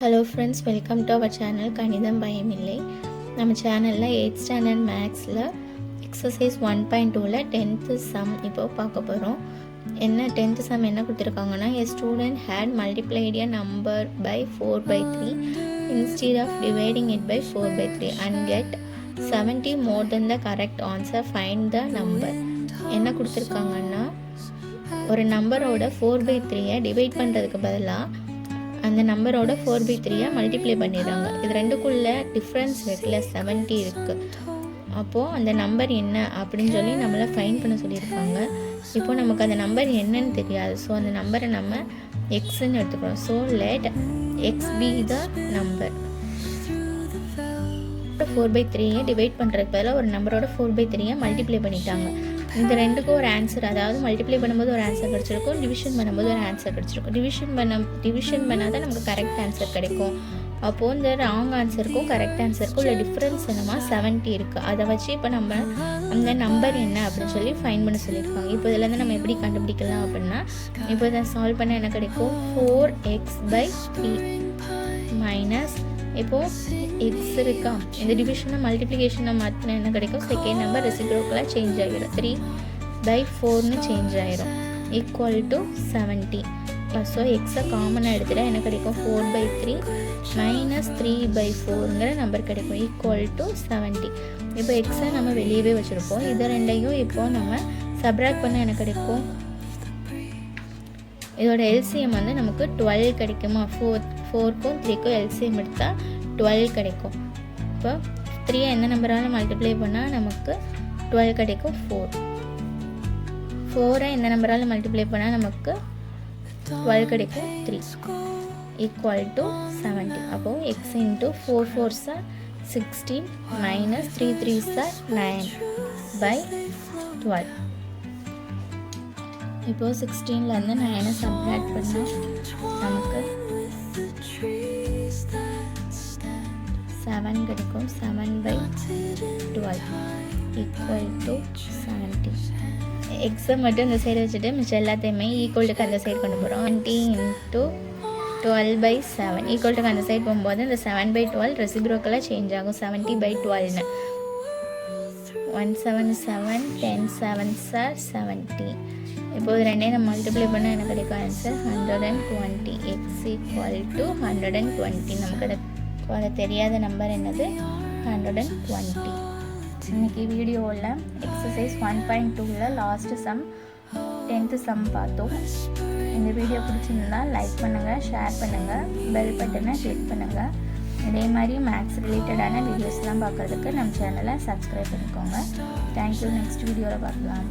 Hello friends welcome to our channel கணிதம் பயமில்லை நம்ம சேனலில் எயிட் ஸ்டாண்டர்ட் மேக்ஸில் எக்ஸசைஸ் ஒன் பாயிண்ட் டூவில் டென்த்து சம் இப்போது பார்க்க போகிறோம் என்ன டென்த்து சம் என்ன கொடுத்துருக்காங்கன்னா a student had multiplied a number by four by three instead of dividing it by four by three and get seventy more then the correct answer find the number என்ன கொடுத்துருக்காங்கன்னா ஒரு நம்பரோட four by த்ரீயை divide பண்ணுறதுக்கு பதிலாக அந்த நம்பரோட four by த்ரீயை மல்டிப்ளை பண்ணிடுறாங்க. இது ரெண்டுக்குள்ள டிஃப்ரென்ஸ் இருக்குல்ல செவன்ட்டி இருக்குது அப்போது அந்த நம்பர் என்ன அப்படின்னு சொல்லி நம்மளை ஃபைன் பண்ண சொல்லியிருக்காங்க. இப்போ நமக்கு அந்த நம்பர் என்னன்னு தெரியாது. ஸோ அந்த நம்பரை நம்ம எக்ஸ்ன்னு எடுத்துக்கிறோம். So let x be the number four by த்ரீயை டிவைட் பண்ணுறதுக்கு பதிலாக ஒரு நம்பரோட ஃபோர் பை த்ரீயை மல்டிப்ளை பண்ணிட்டாங்க. இந்த ரெண்டுக்கும் ஒரு ஆன்சர் அதாவது மல்டிப்ளை பண்ணும்போது ஒரு ஆன்சர் கிடச்சிருக்கும் டிவிஷன் பண்ணும்போது ஒரு ஆன்சர் கிடச்சிருக்கும். டிவிஷன் பண்ண டிவிஷன் பண்ணால் தான் நமக்கு கரெக்ட் ஆன்சர் கிடைக்கும். அப்போது இந்த ராங் ஆன்சருக்கும் கரெக்ட் ஆன்சருக்கும் உள்ள டிஃப்ரென்ஸ் என்னமா செவன்ட்டி இருக்குது அதை வச்சு இப்போ நம்ம அந்த நம்பர் என்ன அப்படின்னு சொல்லி ஃபைன் பண்ண சொல்லியிருக்காங்க. இப்போ இதுலேருந்து நம்ம எப்படி கண்டுபிடிக்கலாம் அப்படின்னா இப்போ இதை சால்வ் பண்ண என்ன கிடைக்கும்? Four x by three minus இப்போது எக்ஸ் இருக்கா? இந்த டிவிஷனை மல்டிப்ளிகேஷனை மாற்றினா என்ன கிடைக்கும்? செகண்ட் நம்பர் ரெசிப்ரோக்கலாக சேஞ்ச் ஆகிடும். த்ரீ பை ஃபோர்னு சேஞ்ச் ஆகிரும் ஈக்குவல் டு செவன்ட்டி ஸோ எக்ஸை காமனாக எடுத்துகிட்டா என்ன கிடைக்கும்? Four by three minus three by ஃபோருங்கிற number கிடைக்கும். ஈக்குவல் டு செவன்ட்டி இப்போ எக்ஸை நம்ம வெளியவே வச்சுருப்போம். இதை ரெண்டையும் இப்போ நம்ம சப்ராக்ட் பண்ண என்ன கிடைக்கும்? இதோட எல்சிஎம் வந்து நமக்கு டுவெல் கிடைக்குமா? ஃபோர் ஃபோர்க்கும் த்ரீக்கும் எல்சிஎம் எடுத்தால் டுவெல் கிடைக்கும். இப்போ த்ரீயை எந்த நம்பரால் மல்டிப்ளை பண்ணால் நமக்கு டுவெல் கிடைக்கும் ஃபோர் ஃபோரை எந்த நம்பரால் மல்டிப்ளை பண்ணால் நமக்கு டுவெல் கிடைக்கும் த்ரீ ஈக்குவல் டு செவன்டி அப்போது x into four four sir sixteen minus three three sir nine by twelve இப்போது சிக்ஸ்டீன்லேருந்து நைனை சப்ராக்ட் பண்ணால் நமக்கு செவன் கிடைக்கும் seven by twelve equal to seventy எக்ஸை மட்டும் இந்த சைடு வச்சுட்டு மிச்சம் எல்லாத்தையுமே ஈக்குவல்ட்டுக்கு அந்த சைடு கொண்டு போகிறோம் twenty into twelve by seven ஈக்குவல்ட்டுக்கு அந்த சைடு போகும்போது இந்த செவன் பை டுவெல் ரெசிப்ரோக்கெல்லாம் சேஞ்ச் ஆகும். Seventy by டுவெல்னு one seven seven ten seven sir seventy இப்போது ரெண்டே ரெண்டையும் நம்ம மல்டிப்ளை பண்ணால் எனக்கு கிடைக்கும்? Answer hundred and twenty x equal to hundred and twenty நமக்கு ஸோ அது தெரியாத நம்பர் என்னது? ஹண்ட்ரட் அண்ட் டுவெண்ட்டி இன்னைக்கு வீடியோவில் எக்ஸசைஸ் ஒன் பாயிண்ட் டூவில் லாஸ்ட்டு சம் டென்த்து சம் பார்த்தோம். இந்த வீடியோ பிடிச்சிருந்தா லைக் பண்ணுங்கள் ஷேர் பண்ணுங்கள் பெல் பட்டனை கிளிக் பண்ணுங்கள் இதே மாதிரி மேக்ஸ் ரிலேட்டடான வீடியோஸ்லாம் பார்க்குறதுக்கு நம்ம சேனலை சப்ஸ்கிரைப் பண்ணிக்கோங்க. தேங்க்யூ நெக்ஸ்ட் வீடியோவில் பார்க்கலாம்.